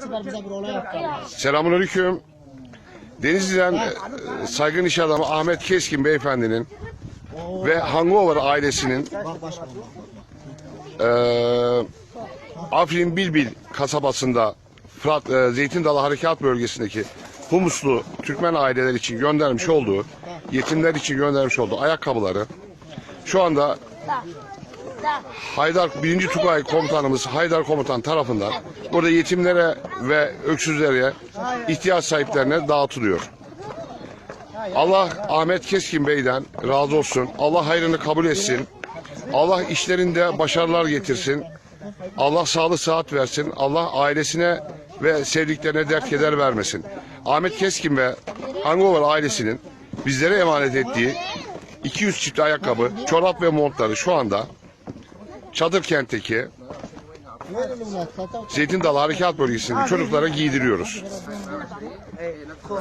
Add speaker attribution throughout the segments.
Speaker 1: sefer bize bir olay yaptılar.
Speaker 2: Selamünaleyküm. Denizli'den e, saygın iş adamı Ahmet Keskin beyefendinin ve Hangover ailesinin e, Afrin Bilbil kasabasında Fırat e, Zeytin Dalı Harekat Bölgesi'ndeki Humuslu Türkmen aileler için göndermiş olduğu, yetimler için göndermiş olduğu ayakkabıları şu anda Haydar 1. Tugay komutanımız Haydar komutan tarafından burada yetimlere ve öksüzlere ihtiyaç sahiplerine dağıtılıyor. Allah Ahmet Keskin Bey'den razı olsun. Allah hayrını kabul etsin. Allah işlerinde başarılar getirsin. Allah sağlık sıhhat versin. Allah ailesine ve sevdiklerine dert keder vermesin. Ahmet Keskin ve Hangover ailesinin bizlere emanet ettiği 200 çift ayakkabı, çorap ve montları şu anda Çadır kentteki Zeytin Dalı Harekat Bölgesi'ndeki çocuklara giydiriyoruz.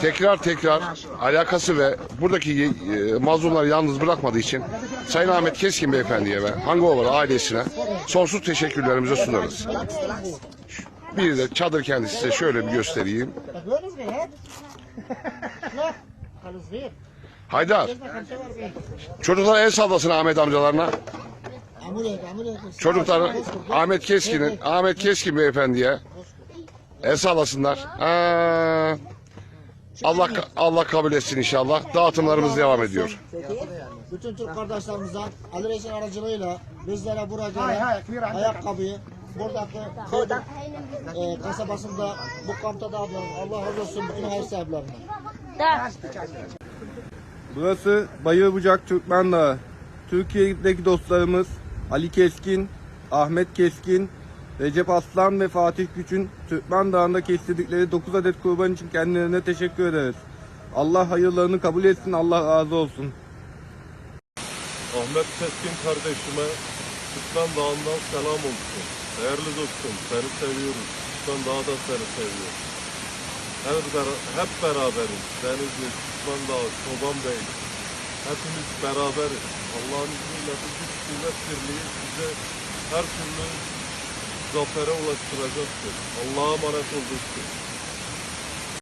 Speaker 2: Tekrar tekrar alakası ve buradaki e, mazlumları yalnız bırakmadığı için Sayın Ahmet Keskin Beyefendi'ye ve Hangover ailesine sonsuz teşekkürlerimizi sunarız. Bir de çadır kendisi size şöyle bir göstereyim. Haydar, çocuklar el sallasın Ahmet amcalarına. Çocuklar Ahmet Keskin'in, Ahmet Keskin Beyefendi'ye el sallasınlar. Ha, Allah Allah kabul etsin inşallah. Dağıtımlarımız devam ediyor.
Speaker 1: Bütün Türk kardeşlerimizden Ali Reis'in aracılığıyla bizlere burada ayakkabıyı buradaki Kırdık e, kasabasında bu kampta dağıtıyoruz. Allah razı olsun bütün hayır sahiplerine.
Speaker 3: Burası Bayırbucak Türkmen Dağı. Türkiye'deki dostlarımız Ali Keskin, Ahmet Keskin, Recep Aslan ve Fatih Güç'ün Türkmen Dağı'nda kestirdikleri 9 adet kurban için kendilerine teşekkür ederiz. Allah hayırlarını kabul etsin, Allah razı olsun.
Speaker 4: Ahmet Keskin kardeşime Türkmen Dağı'ndan selam olsun. Değerli dostum, seni seviyoruz. Türkmen Dağı da seni seviyor. Hep, bera- hep beraberiz. Denizli, Türkmen Dağı, Çoban Bey. Hepimiz beraberiz. Allah'ın izniyle bu güç kuvvet birliği bize her türlü zafere ulaştıracaktır. Allah'a emanet ol dostum.